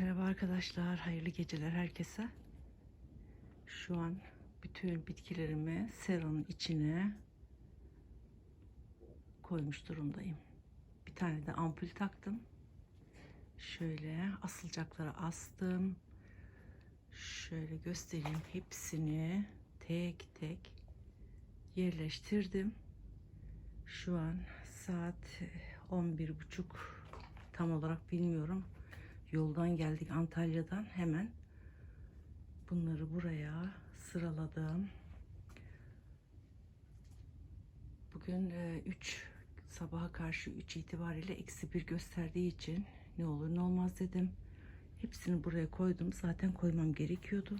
Merhaba arkadaşlar, hayırlı geceler herkese. Şu an bütün bitkilerimi seranın içine koymuş durumdayım. Bir tane de ampul taktım. Şöyle asılacaklara astım. Şöyle göstereyim hepsini tek tek yerleştirdim. Şu an saat 11.30 tam olarak bilmiyorum. Yoldan geldik Antalya'dan hemen bunları buraya sıraladım. Bugün 3 sabaha karşı 3 itibariyle eksi bir gösterdiği için ne olur ne olmaz dedim. Hepsini buraya koydum. Zaten koymam gerekiyordu.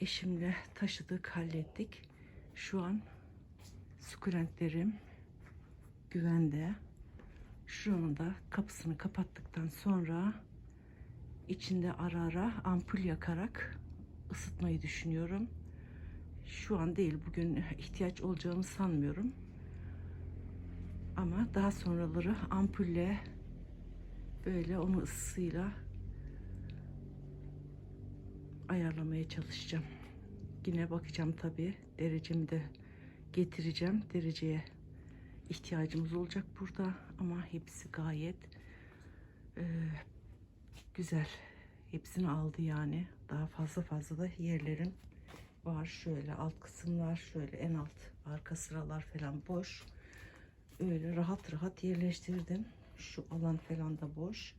Eşimle taşıdık, hallettik. Şu an sukulentlerim güvende. Şu anda kapısını kapattıktan sonra içinde ara ara ampul yakarak ısıtmayı düşünüyorum. Şu an değil, bugün ihtiyaç olacağını sanmıyorum. Ama daha sonraları ampulle böyle onun ısısıyla ayarlamaya çalışacağım. Yine bakacağım tabii. Derecemi de getireceğim. Dereceye ihtiyacımız olacak burada ama hepsi gayet güzel. Hepsini aldı yani. Daha fazla fazla da yerlerim var. Şöyle alt kısımlar, şöyle en alt arka sıralar falan boş. Öyle rahat rahat yerleştirdim. Şu alan falan da boş.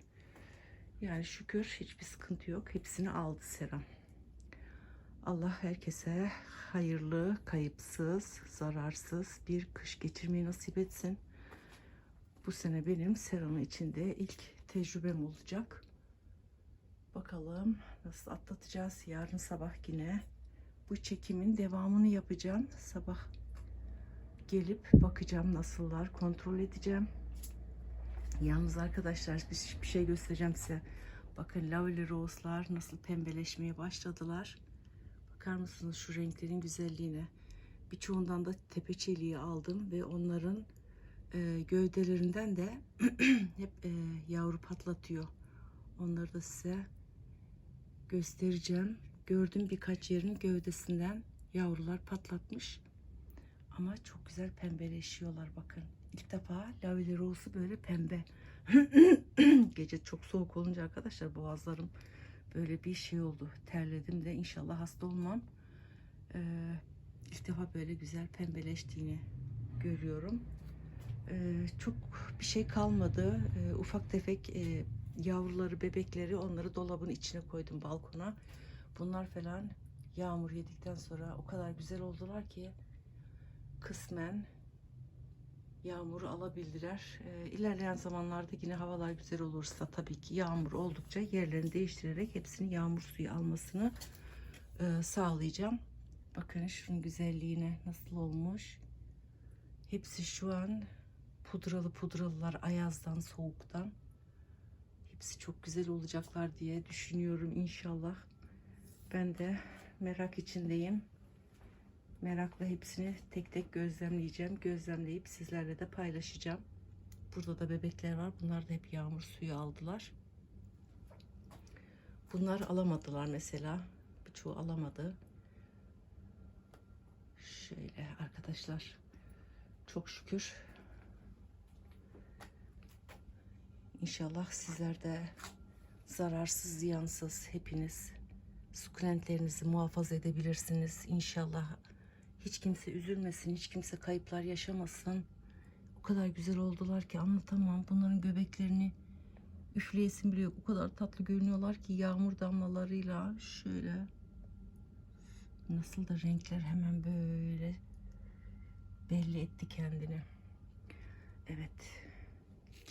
Yani şükür hiçbir sıkıntı yok. Hepsini aldı Seram. Allah herkese hayırlı, kayıpsız, zararsız bir kış geçirmeyi nasip etsin. Bu sene benim Seram'ın içinde ilk tecrübem olacak. Bakalım nasıl atlatacağız. Yarın sabah yine bu çekimin devamını yapacağım. Sabah gelip bakacağım nasıllar, kontrol edeceğim. Yalnız arkadaşlar bir, şey göstereceğim size. Bakın Lovely Rose'lar nasıl pembeleşmeye başladılar. Bakar mısınız şu renklerin güzelliğine? Birçoğundan da tepe çeliği aldım ve onların e, gövdelerinden de hep e, yavru patlatıyor. Onları da size göstereceğim. Gördüm birkaç yerin gövdesinden yavrular patlatmış. Ama çok güzel pembeleşiyorlar bakın. İlk defa Lovely Rose'u böyle pembe. Gece çok soğuk olunca arkadaşlar boğazlarım böyle bir şey oldu. Terledim de inşallah hasta olmam. Ee, ilk defa böyle güzel pembeleştiğini görüyorum. Ee, çok bir şey kalmadı. Ee, ufak tefek e, yavruları, bebekleri onları dolabın içine koydum balkona. Bunlar falan yağmur yedikten sonra o kadar güzel oldular ki kısmen yağmuru alabildiler. E, ilerleyen zamanlarda yine havalar güzel olursa tabii ki yağmur oldukça yerlerini değiştirerek hepsini yağmur suyu almasını e, sağlayacağım. Bakın şunun güzelliğine nasıl olmuş. Hepsi şu an pudralı pudralılar ayazdan soğuktan. Hepsi çok güzel olacaklar diye düşünüyorum inşallah. Ben de merak içindeyim. Merakla hepsini tek tek gözlemleyeceğim. Gözlemleyip sizlerle de paylaşacağım. Burada da bebekler var. Bunlar da hep yağmur suyu aldılar. Bunlar alamadılar mesela. Birçoğu alamadı. Şöyle arkadaşlar. Çok şükür. İnşallah sizler de zararsız, ziyansız hepiniz sukulentlerinizi muhafaza edebilirsiniz. İnşallah hiç kimse üzülmesin, hiç kimse kayıplar yaşamasın. O kadar güzel oldular ki anlatamam. Bunların göbeklerini üfleyesin bile yok. O kadar tatlı görünüyorlar ki yağmur damlalarıyla şöyle nasıl da renkler hemen böyle belli etti kendini. Evet.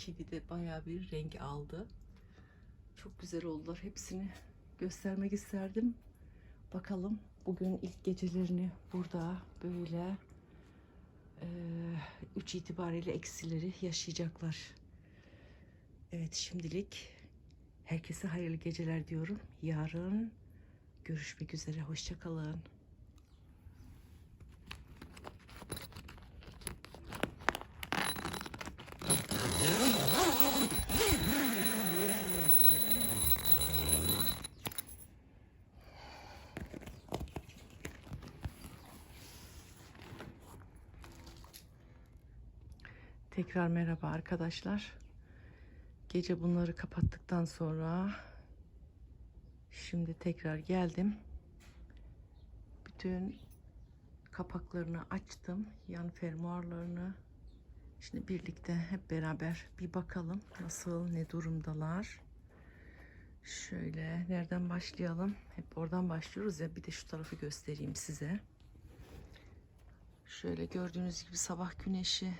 Kivi de bayağı bir renk aldı. Çok güzel oldular. Hepsini göstermek isterdim. Bakalım bugün ilk gecelerini burada böyle 3 itibariyle eksileri yaşayacaklar. Evet şimdilik herkese hayırlı geceler diyorum. Yarın görüşmek üzere. Hoşçakalın. Tekrar merhaba arkadaşlar. Gece bunları kapattıktan sonra şimdi tekrar geldim. Bütün kapaklarını açtım. Yan fermuarlarını. Şimdi birlikte hep beraber bir bakalım nasıl ne durumdalar. Şöyle nereden başlayalım? Hep oradan başlıyoruz ya bir de şu tarafı göstereyim size. Şöyle gördüğünüz gibi sabah güneşi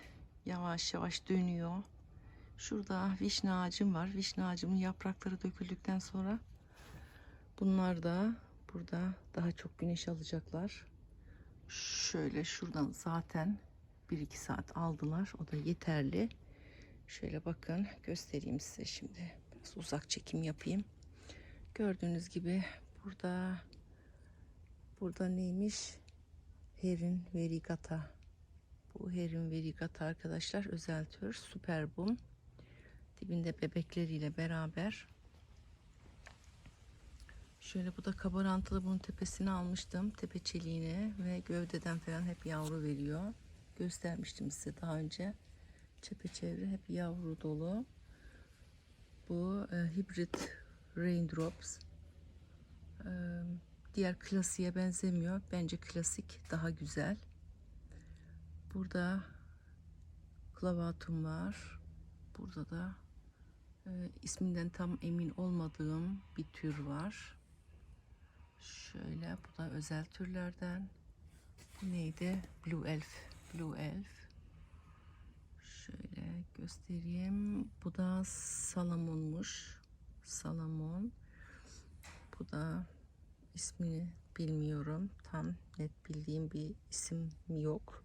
yavaş yavaş dönüyor. Şurada vişne ağacım var. Vişne ağacımın yaprakları döküldükten sonra bunlar da burada daha çok güneş alacaklar. Şöyle şuradan zaten 1-2 saat aldılar. O da yeterli. Şöyle bakın göstereyim size şimdi. Biraz uzak çekim yapayım. Gördüğünüz gibi burada burada neymiş? Herin verigata. Bu herin verigata arkadaşlar özel tür süper bum. Dibinde bebekleriyle beraber. Şöyle bu da kabarantılı bunun tepesini almıştım. Tepe çeliğini ve gövdeden falan hep yavru veriyor. Göstermiştim size daha önce. Çepeçevre hep yavru dolu. Bu e, hibrit raindrops. E, diğer klasiğe benzemiyor. Bence klasik daha güzel. Burada klavatum var. Burada da e, isminden tam emin olmadığım bir tür var. Şöyle bu da özel türlerden. Bu neydi? Blue Elf. Blue Elf. Şöyle göstereyim. Bu da salamonmuş. Salamon. Bu da ismini bilmiyorum. Tam net bildiğim bir isim yok.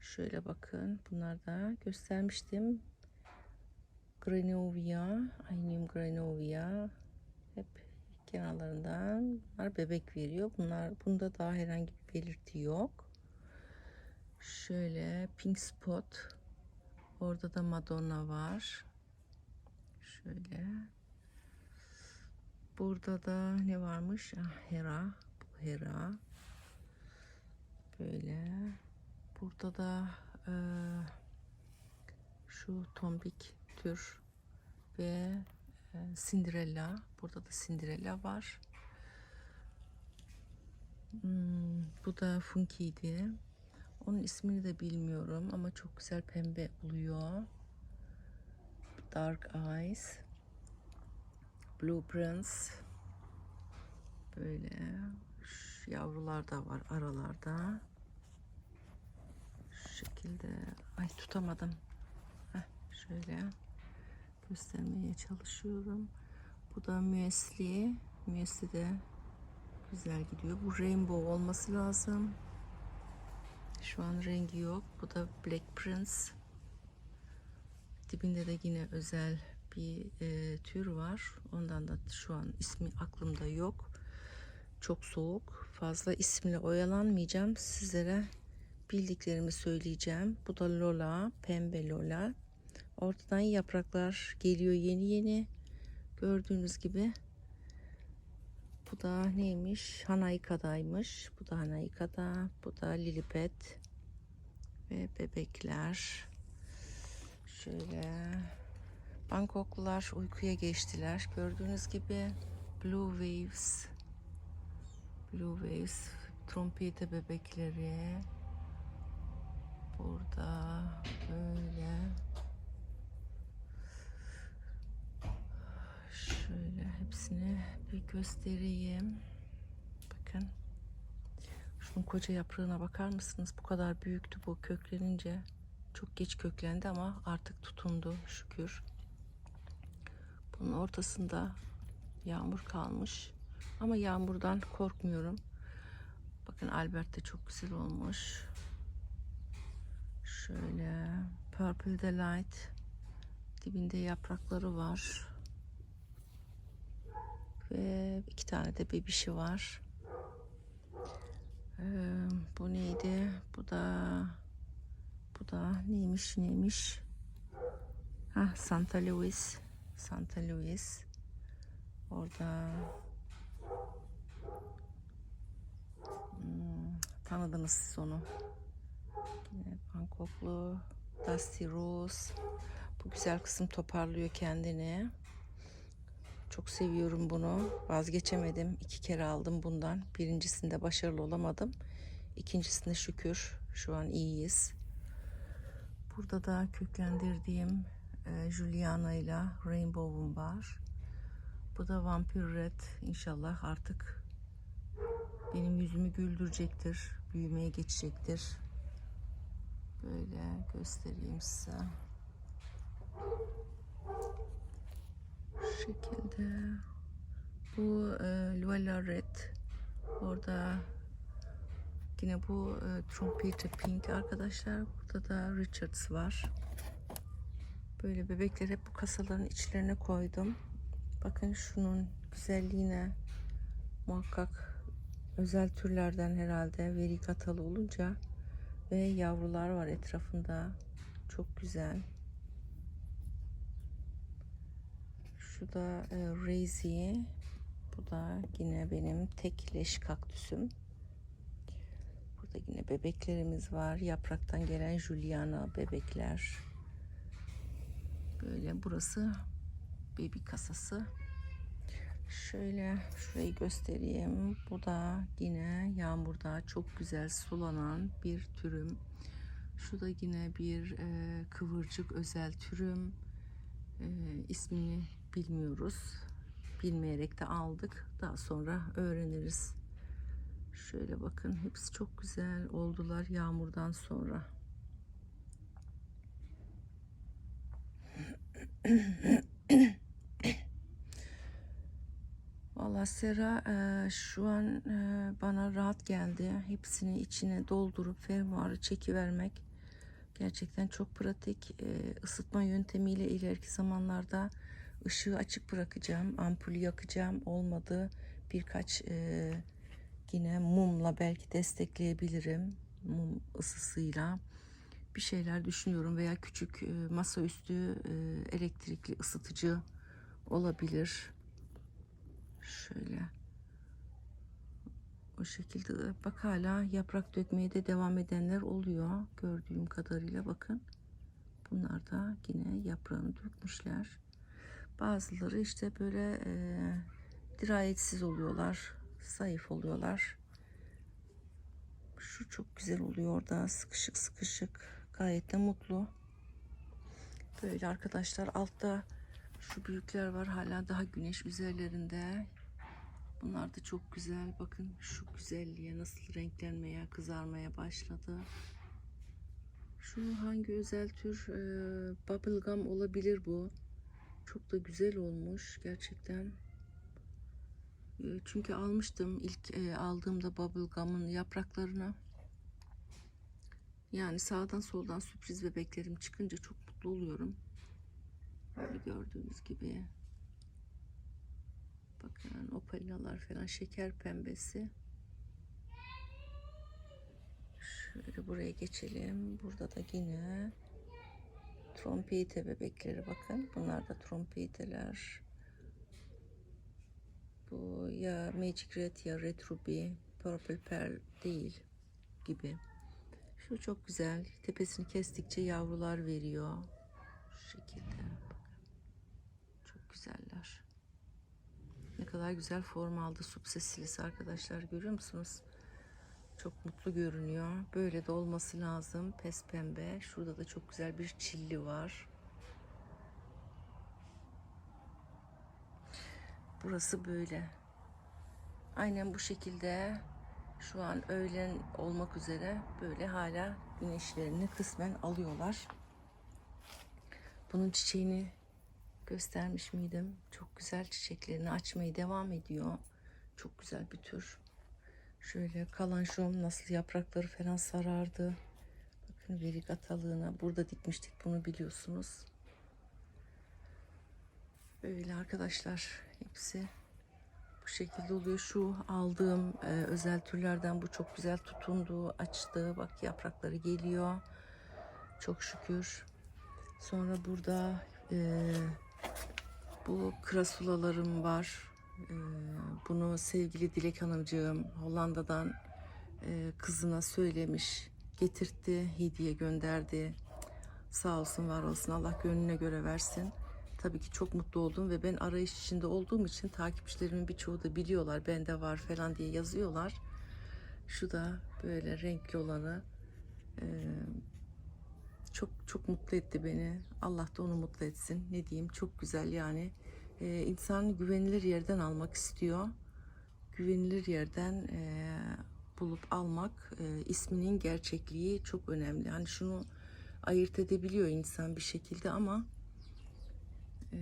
Şöyle bakın. Bunlar da göstermiştim. Granovia, Aynium Granovia. Hep kenarlarından bunlar bebek veriyor. Bunlar bunda daha herhangi bir belirti yok. Şöyle Pink Spot. Orada da Madonna var. Şöyle. Burada da ne varmış? Ah, Hera. Bu Hera. Böyle. Burada da e, şu tombik tür ve e, Cinderella. Burada da Cinderella var. Hmm, bu da Funky'di. Onun ismini de bilmiyorum ama çok güzel pembe oluyor. Dark Eyes. Blue Prince. Böyle yavrular da var aralarda. Şekilde. Ay tutamadım. Heh, şöyle göstermeye çalışıyorum. Bu da müesli. Müesli de güzel gidiyor. Bu rainbow olması lazım. Şu an rengi yok. Bu da Black Prince. Dibinde de yine özel bir e, tür var. Ondan da şu an ismi aklımda yok. Çok soğuk. Fazla isimle oyalanmayacağım. Sizlere bildiklerimi söyleyeceğim. Bu da Lola, pembe Lola. Ortadan yapraklar geliyor yeni yeni. Gördüğünüz gibi. Bu da neymiş? Hanaika'daymış. Bu da Hanaika'da. Bu da Lilipet. Ve bebekler. Şöyle. Bangkoklular uykuya geçtiler. Gördüğünüz gibi Blue Waves. Blue Waves. Trompete bebekleri. Burada böyle. Hepsini bir göstereyim. Bakın. Şunun koca yaprağına bakar mısınız? Bu kadar büyüktü bu köklenince. Çok geç köklendi ama artık tutundu şükür. Bunun ortasında yağmur kalmış. Ama yağmurdan korkmuyorum. Bakın Albert de çok güzel olmuş. Şöyle Purple Delight dibinde yaprakları var. Ve iki tane de bebişi var. Ee, bu neydi? Bu da bu da neymiş neymiş? Ha Santa Luis. Santa Luis. Orada hmm, tanıdınız siz onu. Yine Bangkoklu Dusty Rose. Bu güzel kısım toparlıyor kendini. Çok seviyorum bunu. Vazgeçemedim. İki kere aldım bundan. Birincisinde başarılı olamadım. İkincisinde şükür şu an iyiyiz. Burada da köklendirdiğim e, Juliana ile Rainbow'um var. Bu da Vampir Red. İnşallah artık benim yüzümü güldürecektir. Büyümeye geçecektir. Böyle göstereyim size. Şekilde. Bu e, Luella Red. Orada yine bu e, Trumpeter Pink arkadaşlar. Burada da Richards var. Böyle bebekler hep bu kasaların içlerine koydum. Bakın şunun güzelliğine muhakkak özel türlerden herhalde veri katalı olunca ve yavrular var etrafında. Çok güzel. Şu da e, Razy. Bu da yine benim tek leş kaktüsüm. Burada yine bebeklerimiz var. Yapraktan gelen Juliana bebekler. Böyle burası baby kasası. Şöyle şurayı göstereyim. Bu da yine yağmurda çok güzel sulanan bir türüm. Şu da yine bir e, kıvırcık özel türüm. E, ismini bilmiyoruz. Bilmeyerek de aldık. Daha sonra öğreniriz. Şöyle bakın hepsi çok güzel oldular yağmurdan sonra. Valla Sera e, şu an e, bana rahat geldi. Hepsini içine doldurup fermuarı çekivermek gerçekten çok pratik. E, ısıtma yöntemiyle ileriki zamanlarda ışığı açık bırakacağım. Ampulü yakacağım. Olmadı birkaç e, yine mumla belki destekleyebilirim. Mum ısısıyla bir şeyler düşünüyorum veya küçük e, masaüstü e, elektrikli ısıtıcı olabilir. Şöyle. O şekilde bak hala yaprak dökmeye de devam edenler oluyor. Gördüğüm kadarıyla bakın. Bunlar da yine yaprağını dökmüşler. Bazıları işte böyle e, dirayetsiz oluyorlar. Zayıf oluyorlar. Şu çok güzel oluyor orada. Sıkışık sıkışık. Gayet de mutlu. Böyle arkadaşlar altta şu büyükler var hala daha güneş üzerlerinde. Bunlar da çok güzel. Bakın şu güzelliğe nasıl renklenmeye, kızarmaya başladı. Şu hangi özel tür e, bubblegum olabilir bu. Çok da güzel olmuş gerçekten. E, çünkü almıştım ilk e, aldığımda bubblegum'ın yapraklarını. Yani sağdan soldan sürpriz bebeklerim çıkınca çok mutlu oluyorum. Böyle gördüğünüz gibi. Bakın opalinalar falan şeker pembesi. Şöyle buraya geçelim. Burada da yine trompete bebekleri bakın. Bunlar da trompeteler. Bu ya Magic Red ya Red Purple Pearl değil gibi. Şu çok güzel. Tepesini kestikçe yavrular veriyor. Şu şekilde. Bakın. Çok güzeller. Ne kadar güzel form aldı subsesilisi arkadaşlar görüyor musunuz? Çok mutlu görünüyor. Böyle de olması lazım. Pes pembe. Şurada da çok güzel bir çilli var. Burası böyle. Aynen bu şekilde şu an öğlen olmak üzere böyle hala güneşlerini kısmen alıyorlar. Bunun çiçeğini göstermiş miydim? Çok güzel çiçeklerini açmaya devam ediyor. Çok güzel bir tür. Şöyle kalanşom nasıl yaprakları falan sarardı. Bakın verik atalığına. Burada dikmiştik bunu biliyorsunuz. Böyle arkadaşlar hepsi bu şekilde oluyor. Şu aldığım e, özel türlerden bu çok güzel tutundu, açtı. Bak yaprakları geliyor. Çok şükür. Sonra burada e, bu krasulalarım var. E, bunu sevgili Dilek Hanımcığım Hollanda'dan e, kızına söylemiş. Getirtti, hediye gönderdi. Sağ olsun var olsun Allah gönlüne göre versin. Tabii ki çok mutlu oldum ve ben arayış içinde olduğum için takipçilerimin birçoğu da biliyorlar bende var falan diye yazıyorlar. Şu da böyle renkli olanı eee, çok çok mutlu etti beni. Allah da onu mutlu etsin. Ne diyeyim çok güzel yani. Eee insan güvenilir yerden almak istiyor. Güvenilir yerden eee, bulup almak eee, isminin gerçekliği çok önemli. Hani şunu ayırt edebiliyor insan bir şekilde ama eee,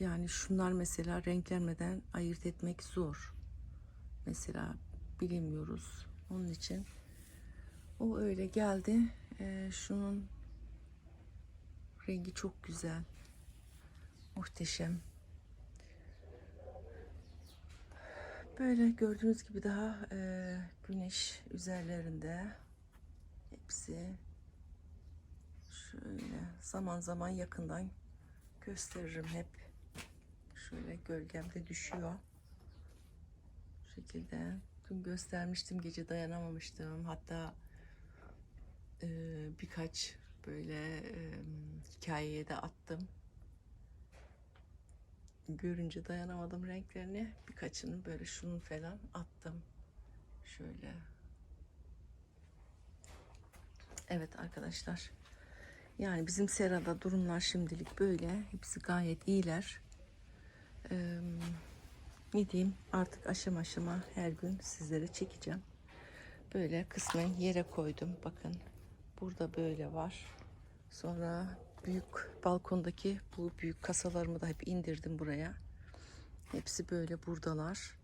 yani şunlar mesela renklenmeden ayırt etmek zor. Mesela bilemiyoruz. Onun için o öyle geldi. Eee, şunun rengi çok güzel. Muhteşem. Böyle gördüğünüz gibi daha eee, güneş üzerlerinde hepsi şöyle zaman zaman yakından gösteririm hep. Şöyle gölgemde düşüyor. Bu şekilde. Dün göstermiştim gece dayanamamıştım. Hatta eee, birkaç böyle eee, hikayeye de attım. Görünce dayanamadım renklerini. Birkaçını böyle şunun falan attım. Şöyle. Evet arkadaşlar. Yani bizim serada durumlar şimdilik böyle. Hepsi gayet iyiler. Eee, ne diyeyim artık aşama aşama her gün sizlere çekeceğim. Böyle kısmen yere koydum. Bakın burada böyle var. Sonra büyük balkondaki bu büyük kasalarımı da hep indirdim buraya. Hepsi böyle buradalar.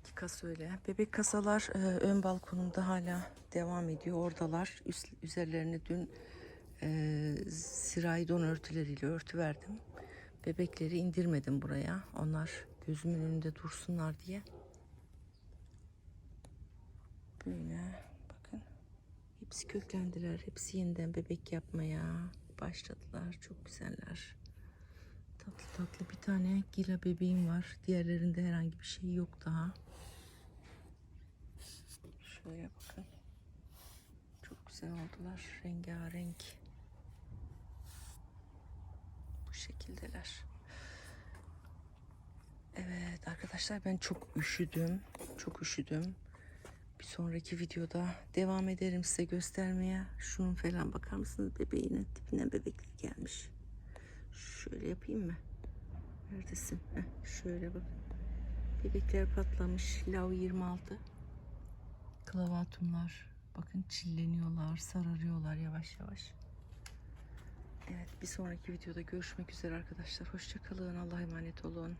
İki kasa öyle. Bebek kasalar e, ön balkonumda hala devam ediyor. Oradalar. Üst, üzerlerini dün e, sirai don örtüleriyle örtü verdim. Bebekleri indirmedim buraya. Onlar gözümün önünde dursunlar diye. Böyle bakın. Hepsi köklendiler. Hepsi yeniden bebek yapmaya başladılar. Çok güzeller. Tatlı tatlı bir tane gila bebeğim var. Diğerlerinde herhangi bir şey yok daha. Şöyle bakın. Çok güzel oldular. Rengarenk. Bu şekildeler. Evet arkadaşlar ben çok üşüdüm. Çok üşüdüm. Bir sonraki videoda devam ederim size göstermeye. Şunun falan bakar mısınız bebeğinin tipinden bebekler gelmiş. Şöyle yapayım mı? Neredesin? Heh, şöyle bak. Bebekler patlamış. Lav 26. Klavatumlar. Bakın çilleniyorlar, sararıyorlar yavaş yavaş. Evet bir sonraki videoda görüşmek üzere arkadaşlar. Hoşçakalın. Allah'a emanet olun.